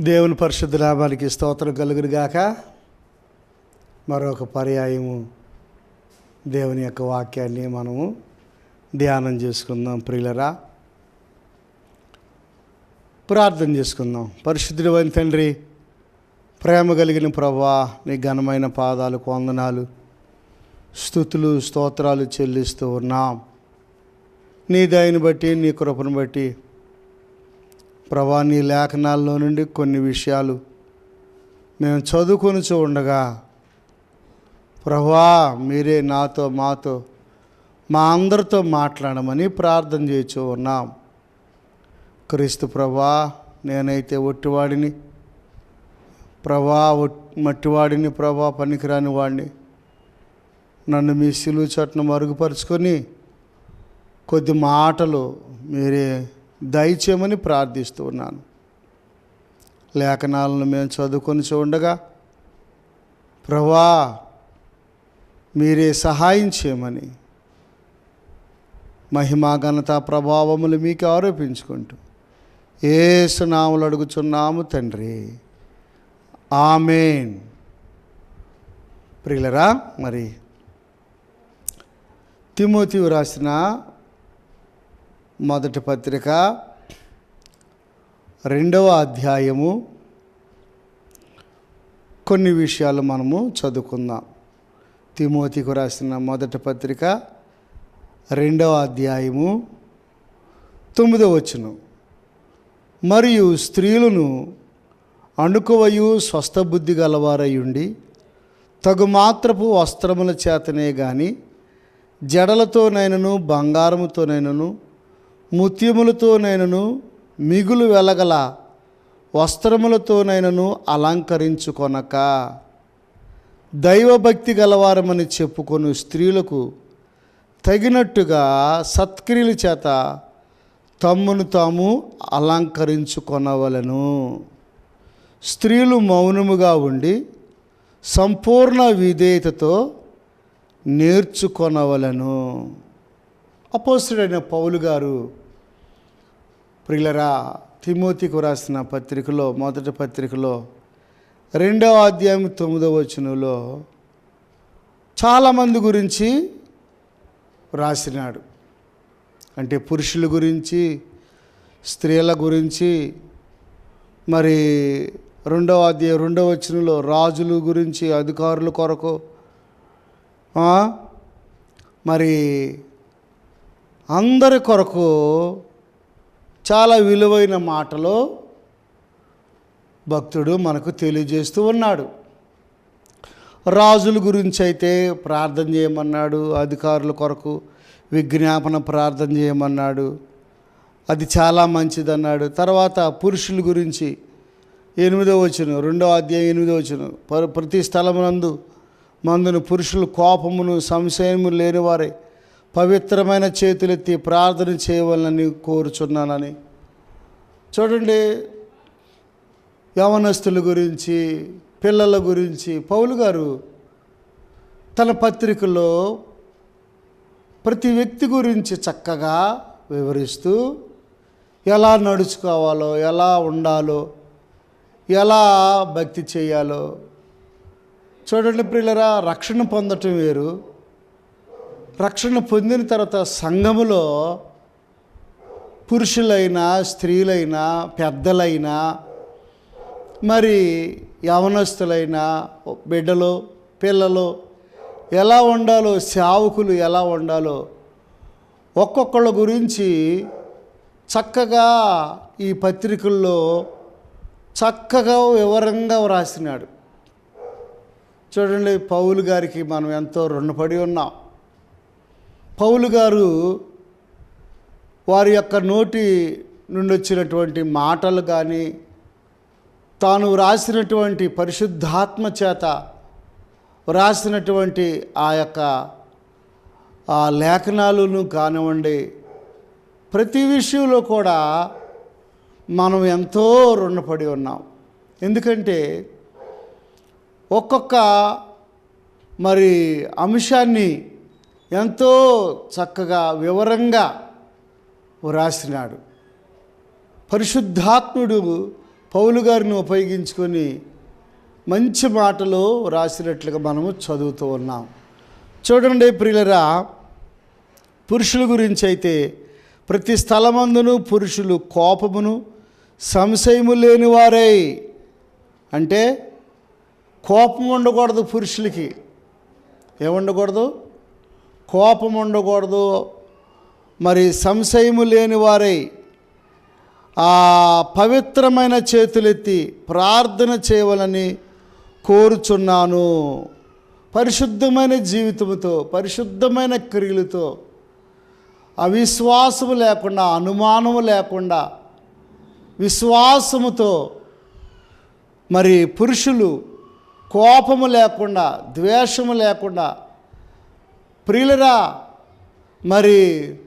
దేవుని పరిశుద్ధ నామానికి స్తోత్రం కలుగురుగాక మరొక పర్యాయము దేవుని యొక్క వాక్యాన్ని మనము ధ్యానం చేసుకుందాం ప్రియులరా. ప్రార్థన చేసుకుందాం. పరిశుద్ధుడు అయిన తండ్రి ప్రేమ కలిగిన ప్రభా నీ ఘనమైన పాదాలు వందనాలు స్థుతులు స్తోత్రాలు చెల్లిస్తూ ఉన్నాం. నీ దయని బట్టి నీ కృపను బట్టి ప్రభా నీ లేఖనాల్లో నుండి కొన్ని విషయాలు మేము చదువుకొని ఉండగా ప్రభా మీరే నాతో మాతో మా అందరితో మాట్లాడమని ప్రార్థన చేయించు ఉన్నాం. క్రీస్తు ప్రభా నేనైతే ఒట్టివాడిని. ప్రభా మట్టివాడిని ప్రభా పనికిరాని వాడిని నన్ను మీ సిలువు చట్ను మరుగుపరుచుకొని కొద్ది మాటలు మీరే దయచేయమని ప్రార్థిస్తూ ఉన్నాను. లేఖనాలను మేము చదువుకొని చూడగా ప్రభా మీరే సహాయం చేయమని మహిమా ఘనత ప్రభావములు మీకు ఆరోపించుకుంటూ ఏసునాములు అడుగుచున్నాము తండ్రి. ఆమెన్. ప్రియులరా మరి తిమోతి రాసిన మొదటి పత్రిక రెండవ అధ్యాయము. కొన్ని విషయాలు మనము చదువుకుందాం. తిమోతికు రాసిన మొదటి పత్రిక రెండవ అధ్యాయము తొమ్మిదవ వచ్చును మరియు స్త్రీలను అణుకువయు స్వస్థబుద్ధి గలవారయుండి తగు మాత్రపు వస్త్రముల చేతనే గాని జడలతోనైనను బంగారముతోనైనను ముత్యములతోనైనను మిగులు వెలగల వస్త్రములతోనైనను అలంకరించుకొనక. దైవభక్తి గలవారమని చెప్పుకొను స్త్రీలకు తగినట్టుగా సత్క్రియల చేత తమ్మును తాము అలంకరించుకొనవలను. స్త్రీలు మౌనముగా ఉండి సంపూర్ణ విధేయతతో నేర్చుకొనవలను. అపోసుడైన పౌలు గారు ప్రియులరా తిమోతికి రాసిన పత్రికలో మొదటి పత్రికలో రెండవ అధ్యాయం తొమ్మిదవ వచనంలో చాలామంది గురించి రాసినాడు. అంటే పురుషుల గురించి స్త్రీల గురించి మరి రెండవ అధ్యాయం రెండవ వచనంలో రాజుల గురించి అధికారుల కొరకు మరి అందరి కొరకు చాలా విలువైన మాటలో భక్తుడు మనకు తెలియజేస్తూ ఉన్నాడు. రాజుల గురించి అయితే ప్రార్థన చేయమన్నాడు అధికారుల కొరకు విజ్ఞాపన ప్రార్థన చేయమన్నాడు అది చాలా మంచిదన్నాడు. తర్వాత పురుషుల గురించి ఎనిమిదో వచ్చిన రెండో అధ్యాయం ఎనిమిదో వచ్చిన ప్ర- ప్రతి స్థలమునందు మందును పురుషులు కోపమును సంశయము లేనివారే పవిత్రమైన చేతులెత్తి ప్రార్థన చేయవాలని కోరుచున్నానని. చూడండి యవనస్తుల గురించి పిల్లల గురించి పౌలు గారు తన పత్రికలో ప్రతి వ్యక్తి గురించి చక్కగా వివరిస్తూ ఎలా నడుచుకోవాలో ఎలా ఉండాలో ఎలా భక్తి చేయాలో. చూడండి ప్రియులరా రక్షణ పొందటం వేరు. రక్షణ పొందిన తర్వాత సంఘములో పురుషులైనా స్త్రీలైనా పెద్దలైనా మరి యవనస్తులైనా బిడ్డలు పిల్లలు ఎలా ఉండాలో సేవకులు ఎలా ఉండాలో ఒక్కొక్కళ్ళ గురించి చక్కగా ఈ పత్రికల్లో చక్కగా వివరంగా వ్రాసినాడు. చూడండి పౌలు గారికి మనం ఎంతో రుణపడి ఉన్నాం. పౌలు గారు వారి యొక్క నోటి నుండి వచ్చినటువంటి మాటలు కానీ తాను వ్రాసినటువంటి పరిశుద్ధాత్మ చేత వ్రాసినటువంటి ఆ యొక్క ఆ లేఖనాలను కానివ్వండి ప్రతి విషయంలో కూడా మనం ఎంతో రుణపడి ఉన్నాం. ఎందుకంటే ఒక్కొక్క మరి అంశాన్ని ఎంతో చక్కగా వివరంగా వ్రాసినాడు పరిశుద్ధాత్ముడు పౌలు గారిని ఉపయోగించుకొని మంచి మాటలు వ్రాసినట్లుగా మనము చదువుతూ ఉన్నాం. చూడండి ప్రియులరా పురుషుల గురించి అయితే ప్రతి స్థలమందును పురుషులు కోపమును సంశయము లేని వారై అంటే కోపం ఉండకూడదు పురుషులకి. ఏముండకూడదు? కోపం ఉండకూడదు. మరి సంశయము లేని వారై ఆ పవిత్రమైన చేతులెత్తి ప్రార్థన చేయవలని కోరుచున్నాను. పరిశుద్ధమైన జీవితంతో పరిశుద్ధమైన క్రియలతో అవిశ్వాసము లేకుండా అనుమానము లేకుండా విశ్వాసముతో మరి పురుషులు కోపము లేకుండా ద్వేషము లేకుండా ప్రియులరా మరి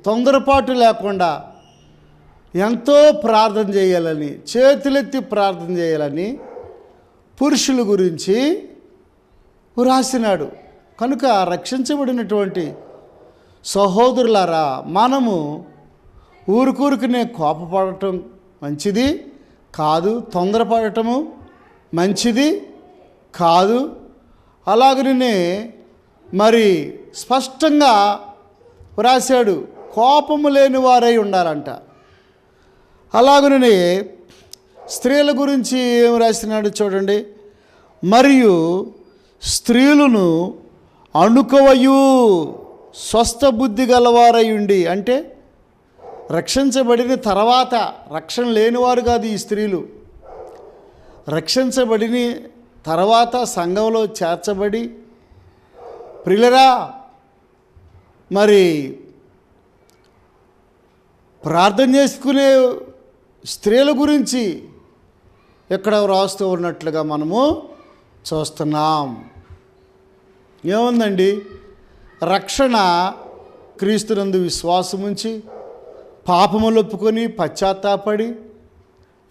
తొందరపాటు లేకుండా ఎంతో ప్రార్థన చేయాలని చేతులెత్తి ప్రార్థన చేయాలని పురుషుల గురించి రాసినాడు. కనుక రక్షించబడినటువంటి సహోదరులారా మనము ఊరుకూరుకునే కోపపడటం మంచిది కాదు తొందరపడటము మంచిది కాదు. అలాగనే మరి స్పష్టంగా వ్రాశాడు కోపము లేని వారై ఉండాలంట. అలాగనే స్త్రీల గురించి ఏం రాసినాడు చూడండి. మరియు స్త్రీలను అణుకవయు స్వస్థ బుద్ధి గలవారై ఉండి అంటే రక్షించబడిన తర్వాత రక్షణ లేనివారు కాదు ఈ స్త్రీలు. రక్షించబడిన తర్వాత సంఘంలో చేర్చబడి ప్రిలరా మరి ప్రార్థన చేసుకునే స్త్రీల గురించి ఎక్కడ వ్రాస్తూ ఉన్నట్లుగా మనము చూస్తున్నాం. ఏముందండి? రక్షణ క్రీస్తునందు విశ్వాసం ఉంచి పాపములు ఒప్పుకొని పశ్చాత్తాపడి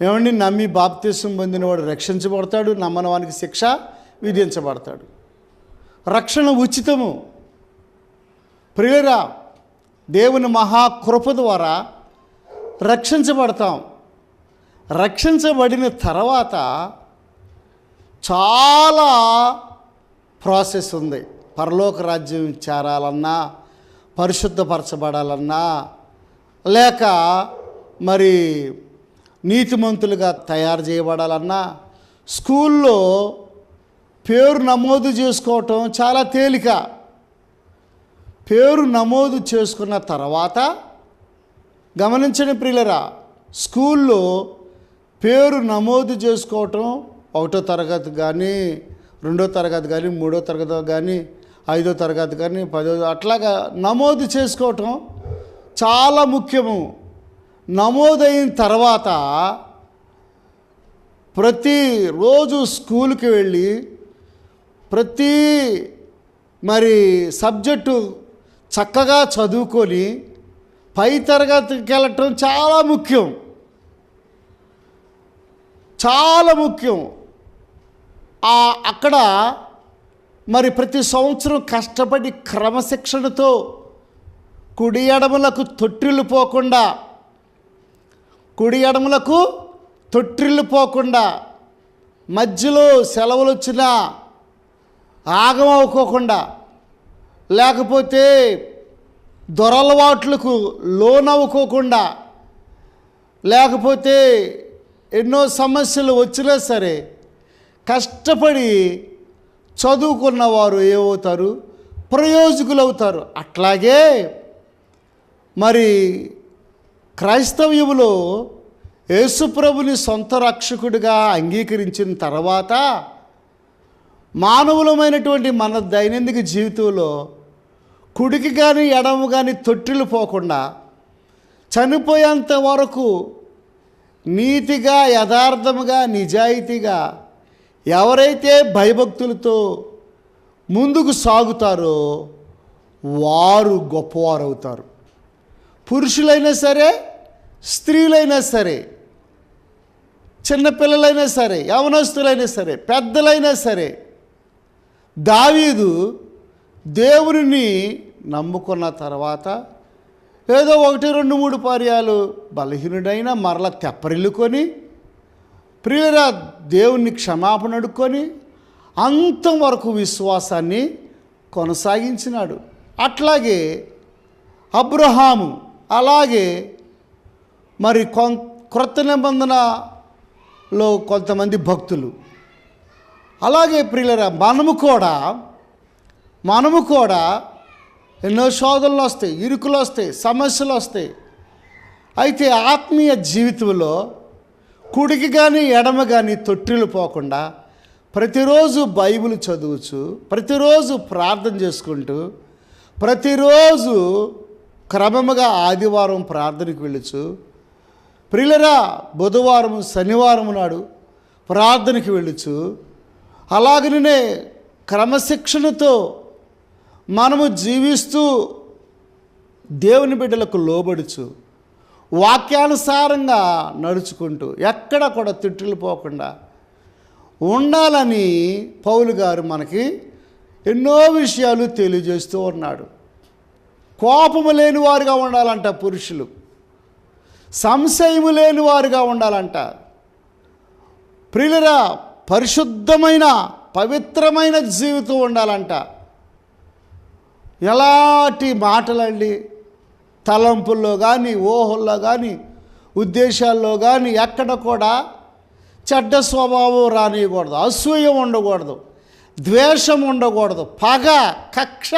ఏమండి? నమ్మి బాప్తీసం పొందినవాడు రక్షించబడతాడు నమ్మని వానికి శిక్ష విధించబడతాడు. రక్షణ ఉచితము. ప్రియురా దేవుని మహాకృప ద్వారా రక్షించబడతాం. రక్షించబడిన తర్వాత చాలా ప్రాసెస్ ఉంది. పరలోక రాజ్యం చేరాలన్నా పరిశుద్ధపరచబడాలన్నా లేక మరి నీతిమంతులుగా తయారు చేయబడాలన్నా స్కూల్లో పేరు నమోదు చేసుకోవటం చాలా తేలిక. పేరు నమోదు చేసుకున్న తర్వాత గమనించండి ప్రియులరా స్కూల్లో పేరు నమోదు చేసుకోవటం ఒకటో తరగతి కానీ రెండో తరగతి కానీ మూడో తరగతి కానీ ఐదో తరగతి కానీ పదో అట్లాగా నమోదు చేసుకోవటం చాలా ముఖ్యము. నమోదైన తర్వాత ప్రతిరోజు స్కూల్కి వెళ్ళి ప్రతి మరి సబ్జెక్టు చక్కగా చదువుకొని పై తరగతికి వెళ్ళటం చాలా ముఖ్యం. చాలా ముఖ్యం. ఆ అక్కడ మరి ప్రతి సంవత్సరం కష్టపడి క్రమశిక్షణతో కుడి ఎడమలకు తొట్టిల్లు పోకుండా కుడి ఎడమలకు తొట్టిల్లు పోకుండా మధ్యలో సెలవులు వచ్చినా ఆగమవుకోకుండా లేకపోతే దొరలవాట్లకు లోనవ్వుకోకుండా లేకపోతే ఎన్నో సమస్యలు వచ్చినా సరే కష్టపడి చదువుకున్నవారు ఏమవుతారు? ప్రయోజకులు అవుతారు అట్లాగే మరి క్రైస్తవ్యములో యేసుప్రభుని సొంత రక్షకుడిగా అంగీకరించిన తర్వాత మానవులమైనటువంటి మన దైనందిక జీవితంలో కుడికి కానీ ఎడమ కానీ తొట్టిల్లు పోకుండా చనిపోయేంత వరకు నీతిగా యథార్థముగా నిజాయితీగా ఎవరైతే భయభక్తులతో ముందుకు సాగుతారో వారు గొప్పవారు అవుతారు పురుషులైనా సరే స్త్రీలైనా సరే చిన్నపిల్లలైనా సరే యవనస్తులైనా సరే పెద్దలైనా సరే దావీదు దేవుని నమ్ముకున్న తర్వాత ఏదో ఒకటి రెండు మూడు పర్యాలు బలహీనుడైనా మరల తెప్పరిల్లుకొని ప్రియులరా దేవుని క్షమాపణ అడుక్కొని అంతం వరకు విశ్వాసాన్ని కొనసాగించినాడు. అట్లాగే అబ్రహాము అలాగే మరి కొం క్రొత్త నిబంధనలో కొంతమంది భక్తులు అలాగే ప్రియులరా మనము కూడా మనము కూడా ఎన్నో శోధనలు వస్తాయి ఇరుకులు వస్తాయి సమస్యలు వస్తాయి. అయితే ఆత్మీయ జీవితంలో కుడికి కానీ ఎడమ కానీ తొట్టిలు పోకుండా ప్రతిరోజు బైబిల్ చదువుచు ప్రతిరోజు ప్రార్థన చేసుకుంటూ ప్రతిరోజు క్రమముగా ఆదివారం ప్రార్థనకు వెళ్ళచ్చు ప్రిలరా బుధవారం శనివారం నాడు ప్రార్థనకి వెళ్ళచ్చు అలాగనే క్రమశిక్షణతో మనము జీవిస్తూ దేవుని బిడ్డలకు లోబడుచు వాక్యానుసారంగా నడుచుకుంటూ ఎక్కడ కూడా తిట్టులు పోకుండా ఉండాలని పౌలు గారు మనకి ఎన్నో విషయాలు తెలియజేస్తూ ఉన్నాడు. కోపము లేని వారుగా ఉండాలంట పురుషులు. సంశయము లేని వారుగా ఉండాలంట. ప్రియులరా పరిశుద్ధమైన పవిత్రమైన జీవితం ఉండాలంట. ఎలాంటి మాటలండి? తలంపుల్లో కానీ ఊహల్లో కానీ ఉద్దేశాల్లో కానీ ఎక్కడ కూడా చెడ్డ స్వభావం రానియకూడదు. అసూయ ఉండకూడదు. ద్వేషం ఉండకూడదు. పగ కక్ష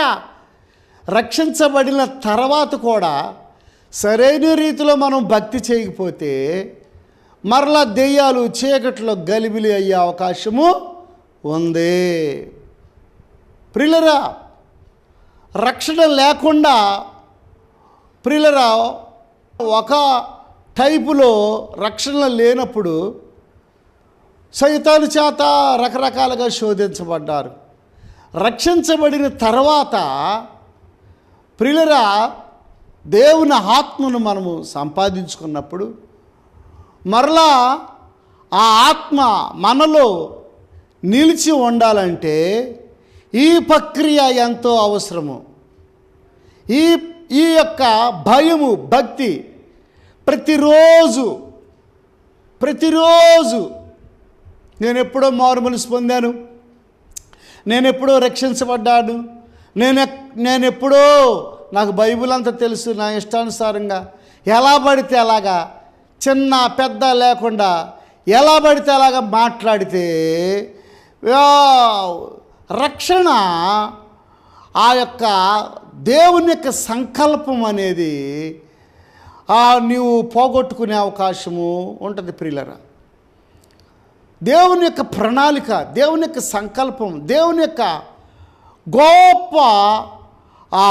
రక్షించబడిన తర్వాత కూడా సరైన రీతిలో మనం భక్తి చేయకపోతే మరలా దెయ్యాలు చీకట్లో గలిబిలి అయ్యే అవకాశము ఉంది. ప్రిలరా రక్షణ లేకుండా ప్రిలరా ఒక టైపులో రక్షణ లేనప్పుడు సైతాను చేత రకరకాలుగా శోధించబడ్డారు. రక్షించబడిన తర్వాత ప్రిలరా దేవుని ఆత్మను మనము సంపాదించుకున్నప్పుడు మరలా ఆ ఆత్మ మనలో నిలిచి ఉండాలంటే ఈ ప్రక్రియ ఎంతో అవసరము. ఈ ఈ యొక్క భయము భక్తి ప్రతిరోజు ప్రతిరోజు నేను ఎప్పుడో మార్మల్స్ పొందాను. నేను ఎప్పుడో రక్షించబడ్డాను. నేను నేను ఎప్పుడో నాకు బైబిల్ అంతా తెలుసు నా ఇష్టానుసారంగా. ఎలా పడితే అలాగా చిన్న పెద్ద లేకుండా ఎలా పడితే అలాగా మాట్లాడితే రక్షణ ఆ యొక్క దేవుని యొక్క సంకల్పం అనేది ఆ, నీవు పోగొట్టుకునే అవకాశము ఉంటుంది ప్రియులరా. దేవుని యొక్క ప్రణాళిక దేవుని యొక్క సంకల్పం దేవుని యొక్క గొప్ప ఆ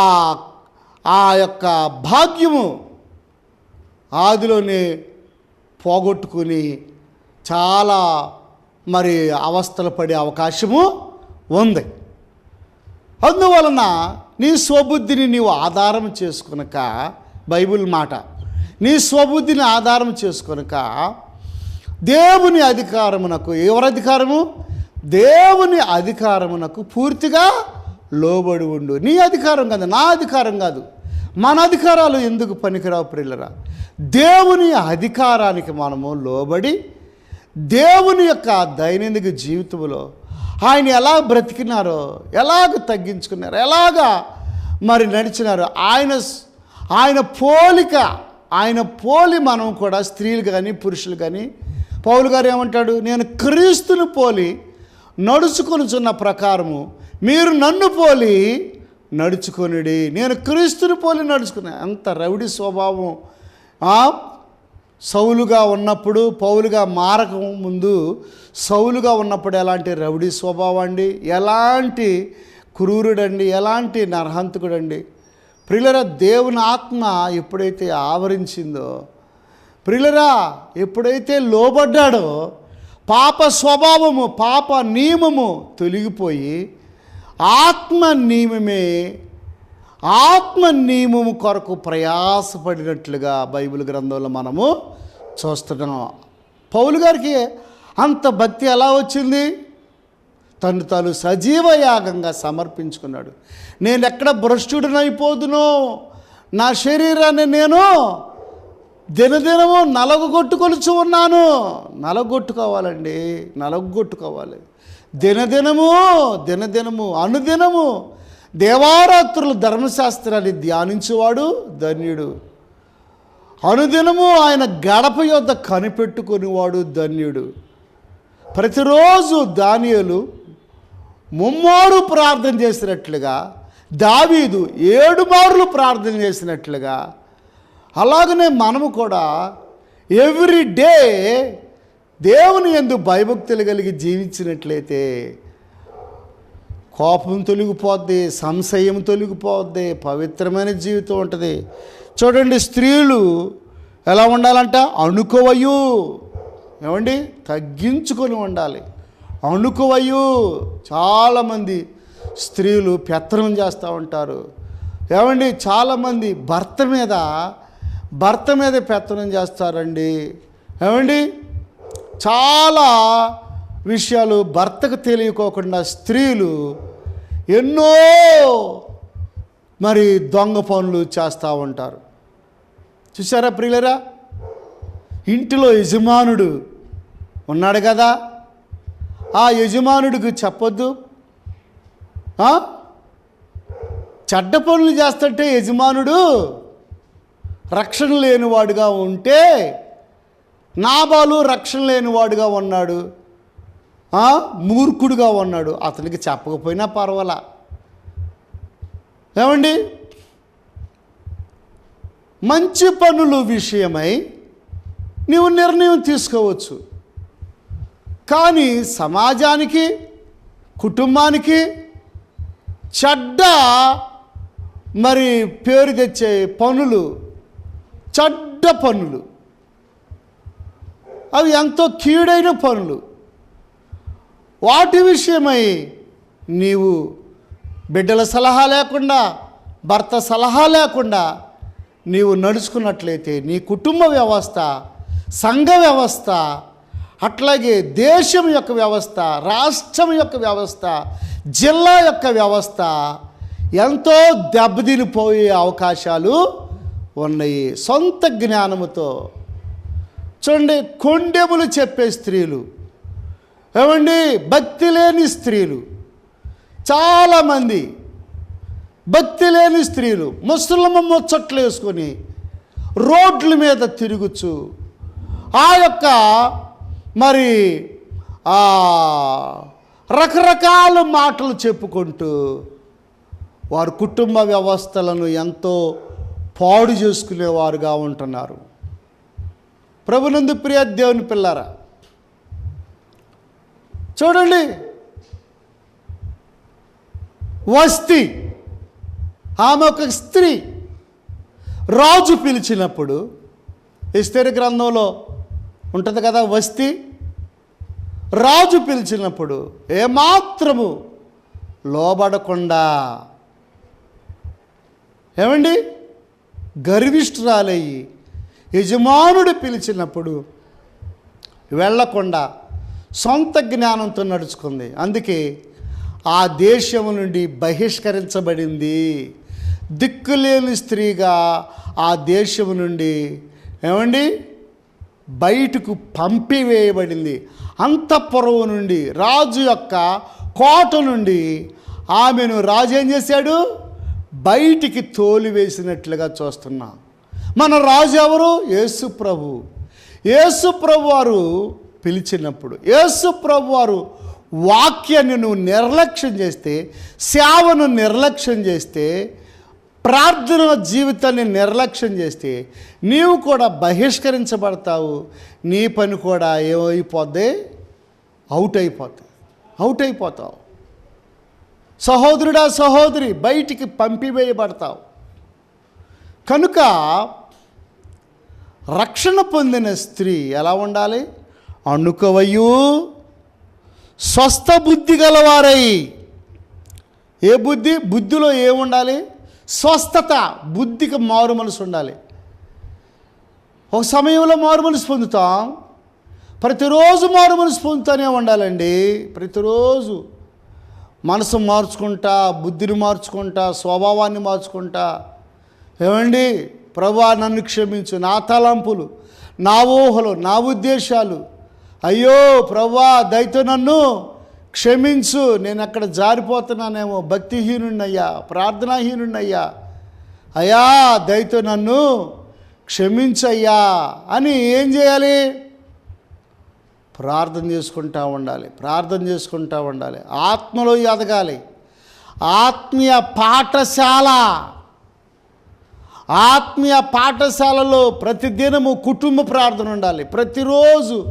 ఆ యొక్క భాగ్యము ఆదిలోనే పోగొట్టుకుని చాలా మరి అవస్థలు పడే అవకాశము ఉంది. అందువలన నీ స్వబుద్ధిని నీవు ఆధారం చేసుకునక బైబిల్ మాట నీ స్వబుద్ధిని ఆధారం చేసుకునక దేవుని అధికారమునకు ఎవరి అధికారము? దేవుని అధికారమునకు పూర్తిగా లోబడి ఉండు. నీ అధికారం కాదు నా అధికారం కాదు. మన అధికారాలు ఎందుకు పనికిరావు ప్రిల్లరా? దేవుని అధికారానికి మనము లోబడి దేవుని యొక్క దైనందిక జీవితంలో ఆయన ఎలా బ్రతికినారో ఎలాగ తగ్గించుకున్నారో ఎలాగా మరి నడిచినారో ఆయన ఆయన పోలిక ఆయన పోలి మనం కూడా స్త్రీలు కానీ పురుషులు కానీ పౌలు గారు ఏమంటాడు? నేను క్రీస్తుని పోలి నడుచుకొనుచున్న ప్రకారము మీరు నన్ను పోలి నడుచుకొనిడి. నేను క్రీస్తుని పోలి నడుచుకున్నా. అంత రౌడీ స్వభావం. సౌలుగా ఉన్నప్పుడు పౌలుగా మారక ముందు సౌలుగా ఉన్నప్పుడు ఎలాంటి రౌడీ స్వభావం అండి? ఎలాంటి క్రూరుడండి? ఎలాంటి నరహంతకుడండి? ప్రిలరా దేవుని ఆత్మ ఎప్పుడైతే ఆవరించిందో ప్రిలరా ఎప్పుడైతే లోబడ్డాడో పాప స్వభావము పాప నియమము తొలగిపోయి ఆత్మ నియమమే ఆత్మ నియమము కొరకు ప్రయాసపడినట్లుగా బైబిల్ గ్రంథంలో మనము చూస్తున్నాం. పౌలు గారికి అంత భక్తి ఎలా వచ్చింది? తను తాను సజీవ యాగంగా సమర్పించుకున్నాడు. నేను ఎక్కడ భ్రష్టుడినైపోదునో నా శరీరాన్ని నేను దినదినము నలగొట్టుకొలుచు ఉన్నాను. నలగొట్టుకోవాలండి నలగొట్టుకోవాలి. దినదినము దినదినము అనుదినము దేవారాత్రులు ధర్మశాస్త్రాన్ని ధ్యానించేవాడు ధన్యుడు. అనుదినము ఆయన గడప యొద్ద కనిపెట్టుకునేవాడు ధన్యుడు. ప్రతిరోజు దానియలు ముమ్మారు ప్రార్థన చేసినట్లుగా దావీదు ఏడు మార్లు ప్రార్థన చేసినట్లుగా అలాగనే మనము కూడా ఎవ్రీ డే దేవుని ఎందు భయభక్తులు కలిగి జీవించినట్లయితే కోపం తొలగిపోద్ది సంశయం తొలగిపోద్ది పవిత్రమైన జీవితం ఉంటుంది. చూడండి స్త్రీలు ఎలా ఉండాలంట? అణుకోవయ్యు ఏమండి? తగ్గించుకొని ఉండాలి. అణుకోవయ్యు చాలామంది స్త్రీలు పెత్తనం చేస్తూ ఉంటారు. ఏమండి? చాలామంది భర్త మీద భర్త మీద పెత్తనం చేస్తారండి. ఏమండి? చాలా విషయాలు భర్తకు తెలియకోకుండా స్త్రీలు ఎన్నో మరి దొంగ పనులు చేస్తూ ఉంటారు. చూసారా ప్రియులరా? ఇంటిలో యజమానుడు ఉన్నాడు కదా. ఆ యజమానుడికి చెప్పొద్దు. చెడ్డ పనులు చేస్తుంటే యజమానుడు రక్షణ లేనివాడుగా ఉంటే నాబాలు రక్షణ లేనివాడుగా ఉన్నాడు. మూర్ఖుడుగా ఉన్నాడు. అతనికి చెప్పకపోయినా పర్వాలా. ఏమండి? మంచి పనుల విషయమై నీవు నిర్ణయం తీసుకోవచ్చు. కానీ సమాజానికి కుటుంబానికి చెడ్డ మరి పేరు తెచ్చే పనులు చెడ్డ పనులు అవి ఎంతో కీడైన పనులు. వాటి విషయమై నీవు బిడ్డల సలహా లేకుండా భర్త సలహా లేకుండా నీవు నడుచుకున్నట్లయితే నీ కుటుంబ వ్యవస్థ సంఘ వ్యవస్థ అట్లాగే దేశం యొక్క వ్యవస్థ రాష్ట్రం యొక్క వ్యవస్థ జిల్లా యొక్క వ్యవస్థ ఎంతో దెబ్బతినిపోయే అవకాశాలు ఉన్నాయి. సొంత జ్ఞానముతో చూడండి కొండెములు చెప్పే స్త్రీలు. ఏమండి? భక్తి లేని స్త్రీలు. చాలామంది భక్తి లేని స్త్రీలు ముసలమ్మ ముచ్చట్లు వేసుకొని రోడ్ల మీద తిరుగుచు ఆ యొక్క మరి రకరకాల మాటలు చెప్పుకుంటూ వారి కుటుంబ వ్యవస్థలను ఎంతో పాడు చేసుకునేవారుగా ఉంటున్నారు. ప్రభునందు ప్రియ దేవుని పిల్లారా చూడండి. వస్తి ఆమె ఒక స్త్రీ. రాజు పిలిచినప్పుడు ఇస్తరి గ్రంథంలో ఉంటుంది కదా వస్తి. రాజు పిలిచినప్పుడు ఏమాత్రము లోబడకుండా ఏమండి? గర్విష్ఠురాలయ్యి యజమానుడు పిలిచినప్పుడు వెళ్ళకుండా సొంత జ్ఞానంతో నడుచుకుంది. అందుకే ఆ దేశం నుండి బహిష్కరించబడింది. దిక్కులేని స్త్రీగా ఆ దేశం నుండి ఏమండి? బయటకు పంపివేయబడింది. అంతఃపురవు నుండి రాజు యొక్క కోట నుండి ఆమెను రాజు ఏం చేశాడు? బయటికి తోలివేసినట్లుగా చూస్తున్నాం. మన రాజు ఎవరు? యేసు ప్రభు. యేసు ప్రభు వారు పిలిచినప్పుడు యేసు ప్రభు వారు వాక్యాన్ని నువ్వు నిర్లక్ష్యం చేస్తే సేవను నిర్లక్ష్యం చేస్తే ప్రార్థన జీవితాన్ని నిర్లక్ష్యం చేస్తే నీవు కూడా బహిష్కరించబడతావు. నీ పని కూడా ఏమైపోద్ది? అవుట్ అయిపోతుంది అవుట్ అయిపోతావు. సహోదరుడా సహోదరి బయటికి పంపివేయబడతావు. కనుక రక్షణ పొందిన స్త్రీ ఎలా ఉండాలి? అణుకవయు స్వస్థ బుద్ధి గలవారై. ఏ బుద్ధి? బుద్ధిలో ఏముండాలి స్వస్థత బుద్ధికి మారు మనసు ఉండాలి. ఒక సమయంలో మారు మనసు పొందుతాం. ప్రతిరోజు మారు మనసు పొందుతూనే ఉండాలండి. ప్రతిరోజు మనసు మార్చుకుంటా బుద్ధిని మార్చుకుంటా స్వభావాన్ని మార్చుకుంటా. ఏమండి? ప్రభా నన్ను క్షమించు. నా తలంపులు నా ఊహలు నా ఉద్దేశాలు. అయ్యో ప్రభా దయతో నన్ను క్షమించు. నేను అక్కడ జారిపోతున్నానేమో. భక్తిహీనున్నయ్యా ప్రార్థనాహీనున్నయ్యా అయ్యా దయతో నన్ను క్షమించయ్యా. అని ఏం చేయాలి? ప్రార్థన చేసుకుంటా ఉండాలి. ప్రార్థన చేసుకుంటా ఉండాలి. ఆత్మలో ఎదగాలి. ఆత్మీయ పాఠశాల ఆత్మీయ పాఠశాలలో ప్రతిదినము కుటుంబ ప్రార్థన ఉండాలి. ప్రతిరోజు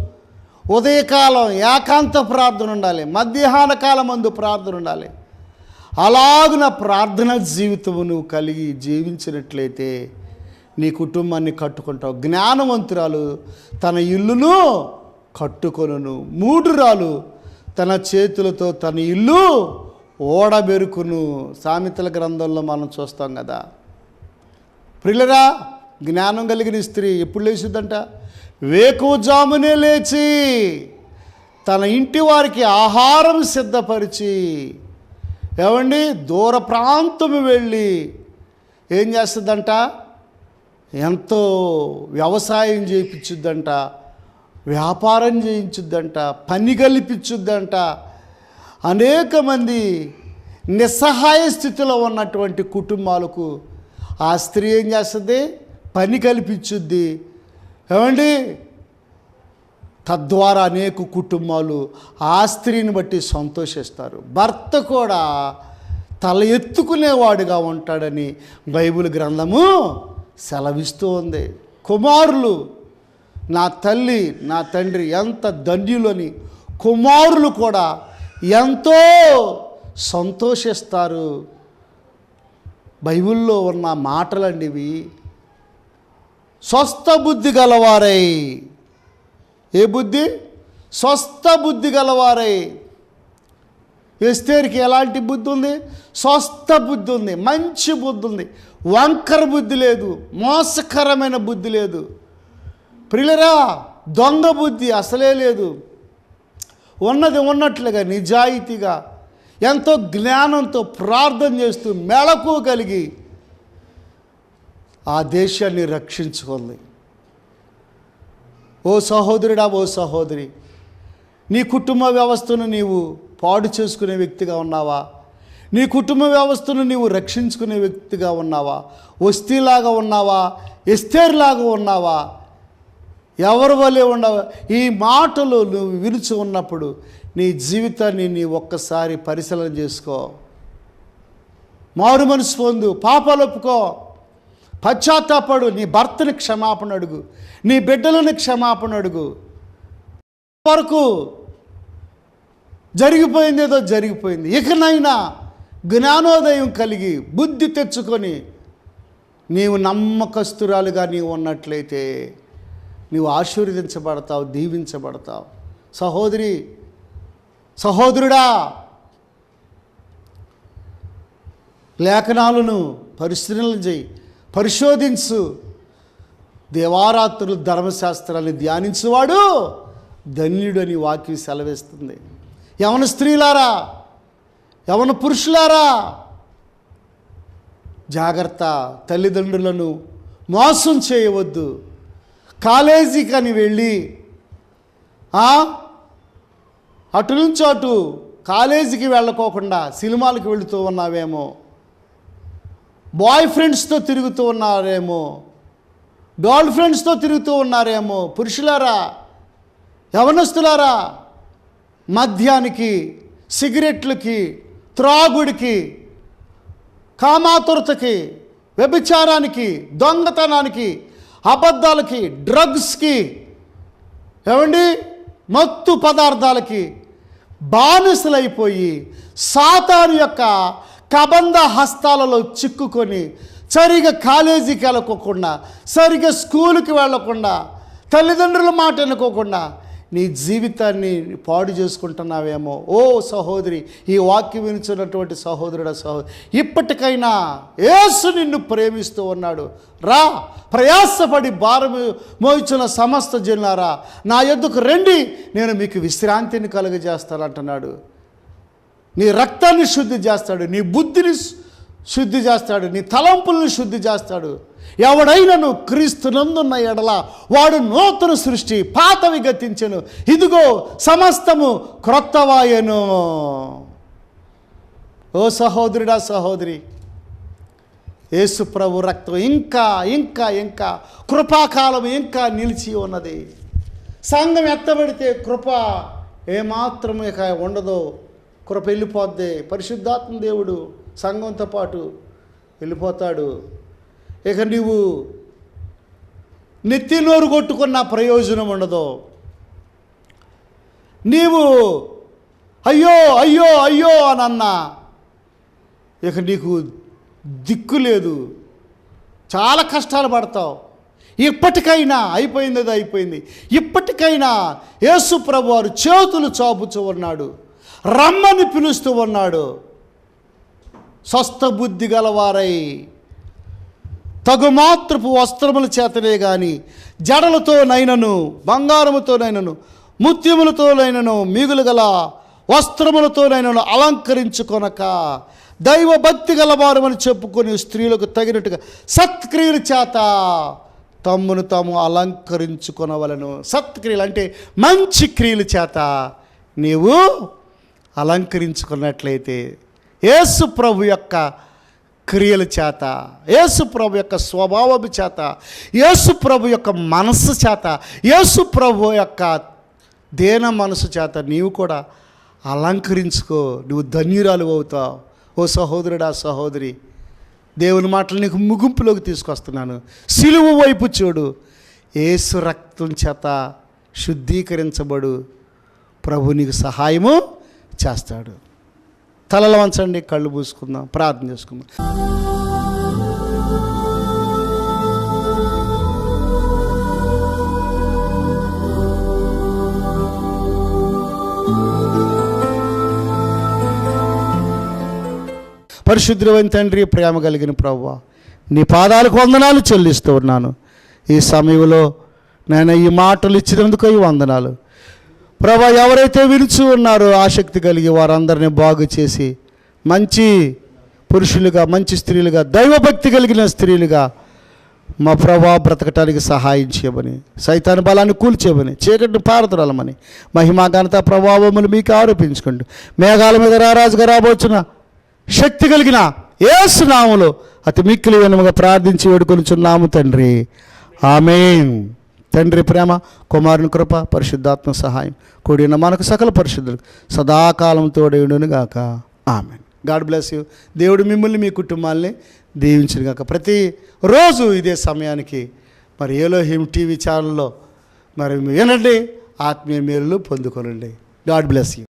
ఉదయకాలం ఏకాంత ప్రార్థన ఉండాలి. మధ్యాహ్న కాలం మందు ప్రార్థన ఉండాలి. అలాగున ప్రార్థన జీవితము నువ్వు కలిగి జీవించినట్లయితే నీ కుటుంబాన్ని కట్టుకుంటావు. జ్ఞానవంతురాలు తన ఇల్లును కట్టుకొనును. మూడురాలు తన చేతులతో తన ఇల్లు ఓడబెరుకును. సామెతల గ్రంథంలో మనం చూస్తాం కదా. ప్రిలరా జ్ఞానం కలిగిన స్త్రీ ఎప్పుడు లేచిద్దంట? వేకువజామునే లేచి తన ఇంటి వారికి ఆహారం సిద్ధపరిచి ఏమండి? దూర ప్రాంతం వెళ్ళి ఏం చేస్తుందంట? ఎంతో వ్యవసాయం చేయించుద్దంట వ్యాపారం చేయించుద్దంట పని కల్పించుద్దంట. అనేక మంది నిస్సహాయ స్థితిలో ఉన్నటువంటి కుటుంబాలకు ఆ స్త్రీ ఏం చేస్తుంది? పని కల్పించుద్ది. ఏమండి? తద్వారా అనేక కుటుంబాలు ఆ స్త్రీని బట్టి సంతోషిస్తారు. భర్త కూడా తల ఎత్తుకునేవాడుగా ఉంటాడని బైబిల్ గ్రంథము సెలవిస్తూ ఉంది. కుమారులు నా తల్లి నా తండ్రి ఎంత ధన్యులని కుమారులు కూడా ఎంతో సంతోషిస్తారు. బైబిల్లో ఉన్న మాటలండి ఇవి స్వస్థ బుద్ధి గలవారై. ఏ బుద్ధి? స్వస్థ బుద్ధి గలవారై. ఎస్తేరికి ఎలాంటి బుద్ధి ఉంది? స్వస్థ బుద్ధి ఉంది మంచి బుద్ధి ఉంది. వంకర బుద్ధి లేదు మోసకరమైన బుద్ధి లేదు. ప్రిలరా దొంగ బుద్ధి అసలే లేదు. ఉన్నది ఉన్నట్లుగా నిజాయితీగా ఎంతో జ్ఞానంతో ప్రార్థన చేస్తూ మెళకు కలిగి ఆ దేశాన్ని రక్షించుకుంది. ఓ సహోదరుడా ఓ సహోదరి నీ కుటుంబ వ్యవస్థను నీవు పాడు చేసుకునే వ్యక్తిగా ఉన్నావా? నీ కుటుంబ వ్యవస్థను నీవు రక్షించుకునే వ్యక్తిగా ఉన్నావా? వస్తీలాగా ఉన్నావా? ఎస్తేర్లాగా ఉన్నావా? ఎవరి వలె ఉండవు? ఈ మాటలు నువ్వు విరుచు ఉన్నప్పుడు నీ జీవితాన్ని నీ ఒక్కసారి పరిశీలన చేసుకో. మారు మనసు పొందు పాపాలు ఒప్పుకో. పశ్చాత్తాపడు నీ భర్తని క్షమాపణ అడుగు. నీ బిడ్డలను క్షమాపణ అడుగు. వరకు జరిగిపోయింది ఏదో జరిగిపోయింది. ఇకనైనా జ్ఞానోదయం కలిగి బుద్ధి తెచ్చుకొని నీవు నమ్మకస్తురాలుగా నీవు ఉన్నట్లయితే నీవు ఆశీర్వదించబడతావు దీవించబడతావు. సహోదరి సహోదరుడా లేఖనాలను పరిశీలన చేయి పరిశోధించు. దేవారాత్రులు ధర్మశాస్త్రాన్ని ధ్యానించువాడు ధన్యుడని వాక్యం సెలవిస్తుంది. యవన స్త్రీలారా యవన పురుషులారా జాగ్రత్త తల్లిదండ్రులను మోసం చేయవద్దు. కాలేజీకి అని వెళ్ళి ఆ, అటు నుంచి అటు కాలేజీకి వెళ్ళకోకుండా సినిమాలకు వెళుతూ ఉన్నావేమో? బాయ్ ఫ్రెండ్స్తో తిరుగుతూ ఉన్నారేమో? గర్ల్ ఫ్రెండ్స్తో తిరుగుతూ ఉన్నారేమో? పురుషులారా? యవనస్తులారా? మద్యానికి సిగరెట్లకి త్రాగుడికి కామాతురతకి వ్యభిచారానికి దొంగతనానికి అబద్ధాలకి డ్రగ్స్కి ఏమండి? మత్తు పదార్థాలకి బానిసలైపోయి సాతాను యొక్క కబంధ హస్తాలలో చిక్కుకొని సరిగా కాలేజీకి వెళ్ళకోకుండా సరిగా స్కూల్కి వెళ్ళకుండా తల్లిదండ్రుల మాట వినుకోకుండా నీ జీవితాన్ని పాడు చేసుకుంటున్నావేమో? ఓ సహోదరి ఈ వాక్యం వినిచినటువంటి సహోదరుడ సహోదరి ఇప్పటికైనా యేసు నిన్ను ప్రేమిస్తూ ఉన్నాడు. రా ప్రయాసపడి భారము మోయించిన సమస్త జనులారా నా యొద్దకు రండి నేను మీకు విశ్రాంతిని కలుగజేస్తానంటున్నాడు. నీ రక్తాన్ని శుద్ధి చేస్తాడు నీ బుద్ధిని శుద్ధి చేస్తాడు నీ తలంపులను శుద్ధి చేస్తాడు. ఎవడైనను క్రీస్తునందున్న ఎడల వాడు నూతన సృష్టి పాతవి గతించెను. ఇదిగో సమస్తము క్రొత్తవాయను. ఓ సహోదరుడా సహోదరి యేసుప్రభు రక్తం ఇంకా ఇంకా ఇంకా కృపాకాలం ఇంకా నిలిచి ఉన్నది. సంఘం ఎత్తబడితే కృప ఏమాత్రం ఇక ఉండదు. కృప వెళ్ళిపోద్ది. పరిశుద్ధాత్మ దేవుడు సంఘంతో పాటు వెళ్ళిపోతాడు. ఇక నీవు నెత్తి నోరు కొట్టుకున్న ప్రయోజనం ఉండదు. నీవు అయ్యో అయ్యో అయ్యో అని అన్నా ఇక నీకు దిక్కు లేదు. చాలా కష్టాలు పడతావు. ఇప్పటికైనా అయిపోయింది అది అయిపోయింది. ఇప్పటికైనా యేసు ప్రభువారు చేతులు చాపుచూ ఉన్నాడు. రమ్మని పిలుస్తూ ఉన్నాడు. స్వస్థ బుద్ధి గలవారై తగుమాత్రపు వస్త్రముల చేతనే కానీ జడలతో నైనను బంగారముతో నైనను ముత్యములతో నైనను మిగులు గల వస్త్రములతో నైనను అలంకరించుకొనక దైవభక్తి గలవారమని చెప్పుకొని స్త్రీలకు తగినట్టుగా సత్క్రియల చేత తమ్మును తాము అలంకరించుకొనవలను. సత్క్రియలు అంటే మంచి క్రియల చేత నీవు అలంకరించుకున్నట్లయితే యేసు ప్రభు యొక్క క్రియల చేత యేసు ప్రభు యొక్క స్వభావము చేత యేసు ప్రభు యొక్క మనస్సు చేత యేసు ప్రభు యొక్క దేన మనసు చేత నీవు కూడా అలంకరించుకో నువ్వు ధన్యురాలు అవుతావు. ఓ సహోదరుడా సహోదరి దేవుని మాటలు నీకు ముగింపులోకి తీసుకొస్తున్నాను. సిలువు వైపు చూడు. ఏసు రక్తం చేత శుద్ధీకరించబడు. ప్రభు నీకు సహాయము చేస్తాడు. తలలు వంచండి కళ్ళు పూసుకుందాం ప్రార్థన చేసుకుందాం. పరిశుద్ధమైన తండ్రి ప్రేమ కలిగిన ప్రవ్వ నీ పాదాలకు వందనాలు చెల్లిస్తూ ఉన్నాను. ఈ సమయంలో నేను ఈ మాటలు ఇచ్చినందుకు ఈ వందనాలు. ప్రభా ఎవరైతే విరుచు ఉన్నారో ఆసక్తి కలిగి వారందరినీ బాగు చేసి మంచి పురుషులుగా మంచి స్త్రీలుగా దైవభక్తి కలిగిన స్త్రీలుగా మా ప్రభా బ్రతకటానికి సహాయం చేయమని సైతాన్ బలాన్ని కూల్చేయమని చీకటిని పారదరాలమని మహిమా ఘనత ప్రభావములు మీకు ఆరోపించుకోండి మేఘాల మీద రారాజుగా రాబోచున్న శక్తి కలిగిన ఏసునాములు అతి మిక్కిలి వెనుమగా ప్రార్థించి వేడుకొనిచున్నాము తండ్రి. ఆమెన్. తండ్రి ప్రేమ కుమారుని కృప పరిశుద్ధాత్మ సహాయం. కూడిన మనకు సకల పరిశుద్ధులు సదాకాలం తోడేయుడును ఆమె గాడ్ బ్లెస్ యూ. దేవుడు మిమ్మల్ని మీ కుటుంబాల్ని దీవించిన గాక ప్రతి రోజు ఇదే సమయానికి మరి ఏలోహిం టీవీ ఛానల్లో మరి వినండి ఆత్మీయ మేలు పొందుకోనండి. God bless you.